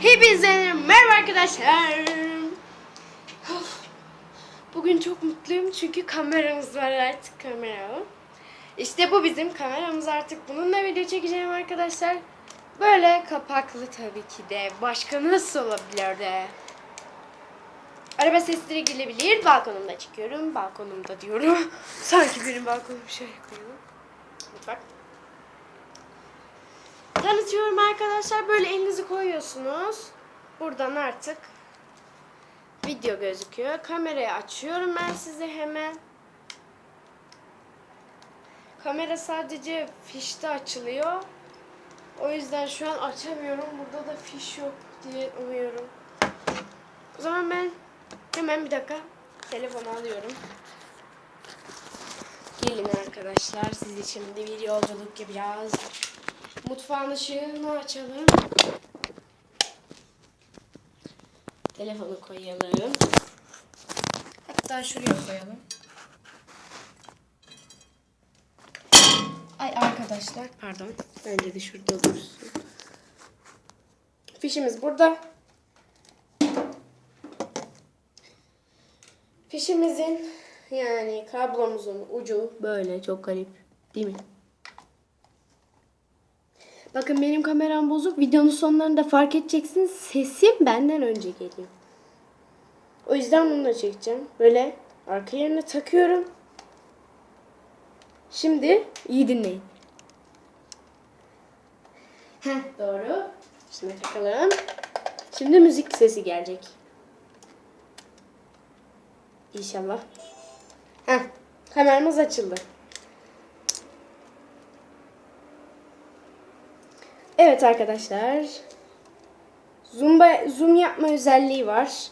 Hepinize merhaba arkadaşlar. Bugün çok mutluyum çünkü kameramız var artık kamera. İşte bu bizim kameramız artık. Bununla video çekeceğim arkadaşlar. Böyle kapaklı tabii ki de. Başka nasıl olabilirdi? Araba sesleri gelebilir. Balkonumda çekiyorum. Balkonumda diyorum. Sanki benim balkonum şöyle koyalım. Mutfak. Tanıtıyorum arkadaşlar. Böyle elinizi koyuyorsunuz. Buradan artık video gözüküyor. Kamerayı açıyorum ben size hemen. Kamera sadece fişte açılıyor. O yüzden şu an açamıyorum. Burada da fiş yok diye umuyorum. O zaman ben hemen bir dakika telefonu alıyorum. Gelin arkadaşlar siz için de bir yolculuk yapacağız. Mutfağın ışığını açalım. Telefonu koyalım. Hatta şuraya koyalım. Ay arkadaşlar pardon. Bence de şurada dursun. Fişimiz burada. Fişimizin yani kablomuzun ucu böyle çok garip değil mi? Bakın benim kameram bozuk. Videonun sonlarında fark edeceksiniz. Sesim benden önce geliyor. O yüzden bunu da çekeceğim. Böyle arka yerine takıyorum. Şimdi iyi dinleyin. Heh, doğru. Şimdi takalım. Şimdi müzik sesi gelecek. İnşallah. Heh, kameramız açıldı. Evet arkadaşlar. Zoom'ba, zoom yapma özelliği var.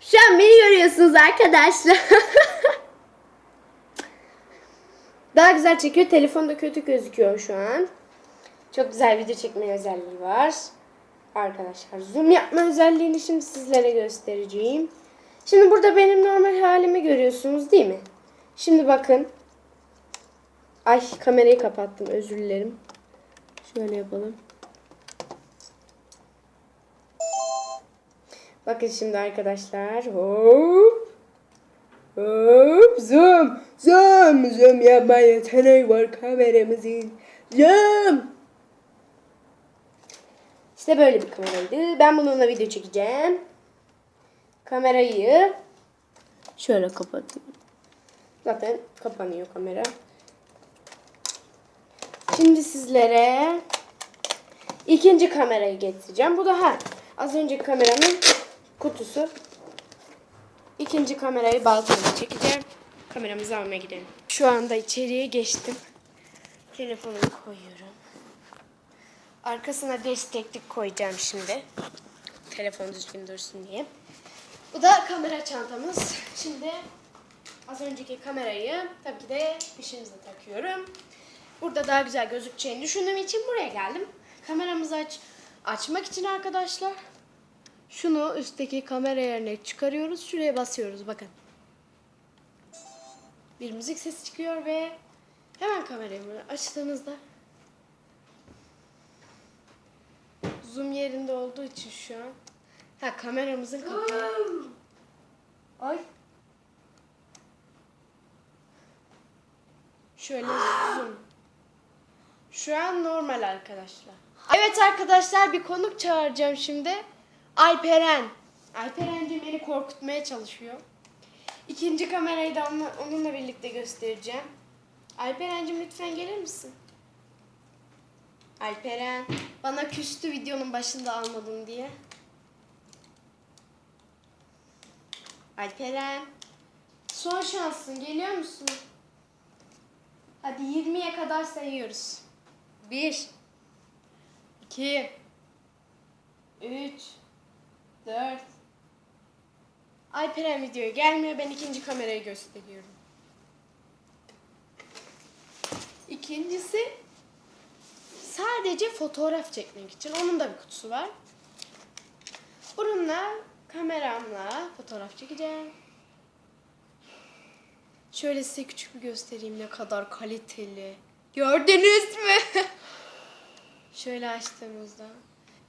Şu an beni görüyorsunuz arkadaşlar. Daha güzel çekiyor. Telefonda kötü gözüküyor şu an. Çok güzel video çekme özelliği var. Arkadaşlar zoom yapma özelliğini şimdi sizlere göstereceğim. Şimdi burada benim normal halimi görüyorsunuz değil mi? Şimdi bakın. Ay kamerayı kapattım özür dilerim. Şöyle yapalım. Bakın şimdi arkadaşlar. Hop. Hop. Zoom. Zoom. Zoom yapma yeteneği var kameramızın. Zoom. İşte böyle bir kameraydı. Ben bununla video çekeceğim. Kamerayı şöyle kapatıyorum. Zaten kapanıyor kamera. Şimdi sizlere ikinci kamerayı getireceğim. Bu da ha az önceki kameranın kutusu. İkinci kamerayı balkonda çekeceğim. Kameramızı almaya gidelim. Şu anda içeriye geçtim. Telefonumu koyuyorum. Arkasına desteklik koyacağım şimdi. Telefon düzgün dursun diye. Bu da kamera çantamız. Şimdi az önceki kamerayı tabii ki de fişimize takıyorum. Burada daha güzel gözükeceğini düşündüğüm için buraya geldim. Kameramızı aç açmak için arkadaşlar şunu üstteki kamera yerine çıkarıyoruz. Şuraya basıyoruz bakın. Bir müzik sesi çıkıyor ve hemen kamerayı açtığınızda zoom yerinde olduğu için şu an ha kameramızın kapağı. Ay. Şöyle zoom. Şu an normal arkadaşlar. Evet arkadaşlar bir konuk çağıracağım şimdi. Alperen. Alperen'cim beni korkutmaya çalışıyor. İkinci kamerayı da onunla, birlikte göstereceğim. Alperen'cim lütfen gelir misin? Alperen. Bana küstü videonun başında almadın diye. Alperen. Son şansın. Geliyor musun? Hadi 20'ye kadar sayıyoruz. 1 2 3 4 Alperen videoya gelmiyor. Ben ikinci kamerayı gösteriyorum. İkincisi sadece fotoğraf çekmek için. Onun da bir kutusu var. Bununla kameramla fotoğraf çekeceğim. Şöyle size küçük bir göstereyim ne kadar kaliteli. Gördünüz mü? Şöyle açtığımızda.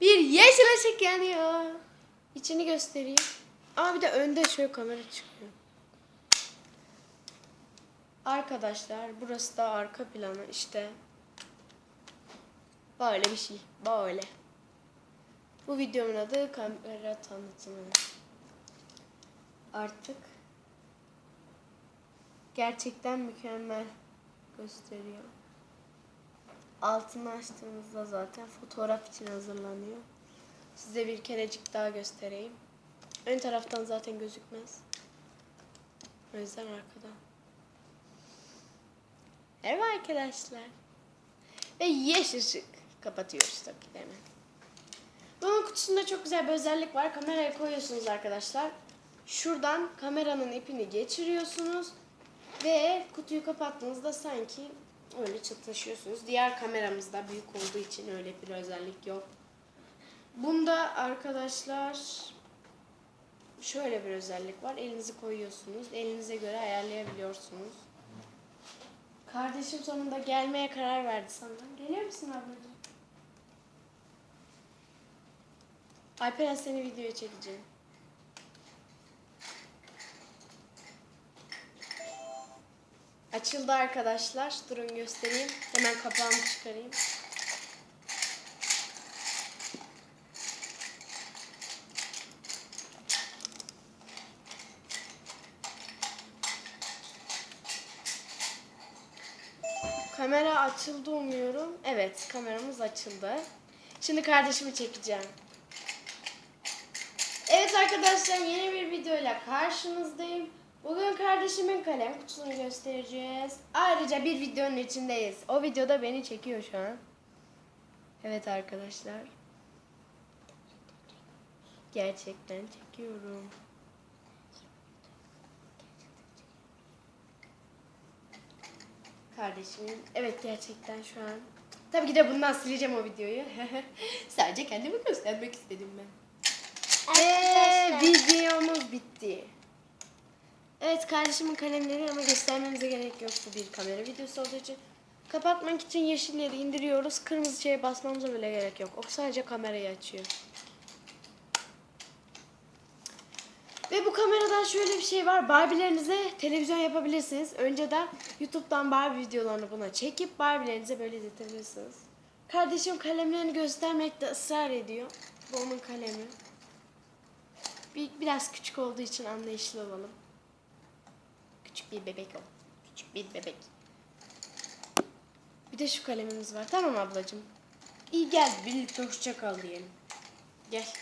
bir yeşil ışık yanıyor. İçini göstereyim. Ama bir de önde şöyle kamera çıkıyor. Arkadaşlar burası da arka planı işte. Böyle bir şey. Böyle. Bu videomun adı kamera tanıtımı. Artık gerçekten mükemmel gösteriyor. Altını açtığımızda zaten fotoğraf için hazırlanıyor. Size bir kerecik daha göstereyim. Ön taraftan zaten gözükmez. O yüzden arkadan. Merhaba arkadaşlar. Ve yeşil ışık. Kapatıyoruz tabii ki de hemen. Bunun kutusunda çok güzel bir özellik var. Kameraya koyuyorsunuz arkadaşlar. Şuradan kameranın ipini geçiriyorsunuz. Ve kutuyu kapattığınızda sanki öyle çıtlaşıyorsunuz. Diğer kameramızda büyük olduğu için öyle bir özellik yok. Bunda arkadaşlar şöyle bir özellik var. Elinizi koyuyorsunuz. Elinize göre ayarlayabiliyorsunuz. Kardeşim sonunda gelmeye karar verdi sanırım. Geliyor musun ablacığım? Alperen seni videoya çekeceğim. Açıldı arkadaşlar. Durun göstereyim. Hemen kapağını çıkarayım. Kamera açıldı umuyorum. Evet, kameramız açıldı. Şimdi kardeşimi çekeceğim. Evet arkadaşlar yeni bir videoyla karşınızdayım. Bugün kardeşimin kalem kutusunu göstereceğiz. Ayrıca bir videonun içindeyiz. O videoda beni çekiyor şu an. Evet arkadaşlar. Gerçekten çekiyorum. Kardeşimin evet gerçekten şu an. Tabii ki de bundan sileceğim o videoyu. Sadece kendimi göstermek istedim ben. Ve videomuz bitti. Evet kardeşimin kalemleri ama göstermemize gerek yok bu bir kamera videosu olduğu için. Kapatmak için yeşilleri indiriyoruz. Kırmızı şeye basmamıza bile gerek yok. O sadece kamerayı açıyor. Ve bu kameradan şöyle bir şey var. Barbie'lerinize televizyon yapabilirsiniz. Önceden YouTube'dan Barbie videolarını buna çekip Barbie'lerinize böyle izletebilirsiniz. Kardeşim kalemlerini göstermekte ısrar ediyor. Bu onun kalemi. Bir, biraz küçük olduğu için anlayışlı olalım. Bir bebek o. Küçük bir bebek. Bir de şu kalemimiz var. Tamam ablacığım. İyi gel birlikte hoşça kal diyelim. Gel.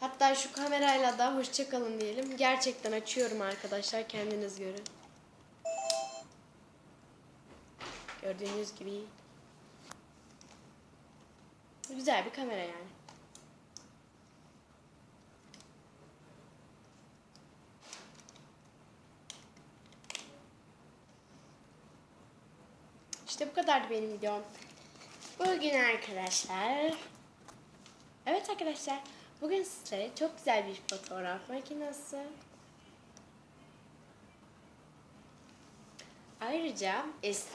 Hatta şu kamerayla da hoşça kalın diyelim. Gerçekten açıyorum arkadaşlar. Kendiniz görün. Gördüğünüz gibi. Güzel bir kamera yani. İşte bu kadardı benim videom. Bugün arkadaşlar. Evet arkadaşlar. Bugün sizlere çok güzel bir fotoğraf makinesi. Ayrıca es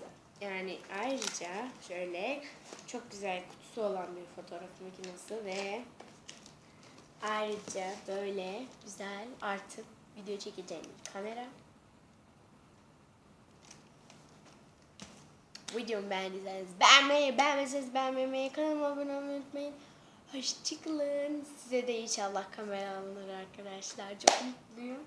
yani ayrıca şöyle çok güzel kutusu olan bir fotoğraf makinesi ve ayrıca böyle güzel artık video çekeceğim kamera. Videomu beğendiyseniz beğenmeyi, beğenmezseniz beğenmemeyi, kanalıma abone olmayı unutmayın. Hoşçakalın. Size de inşallah kamera alınır arkadaşlar. Çok mutluyum.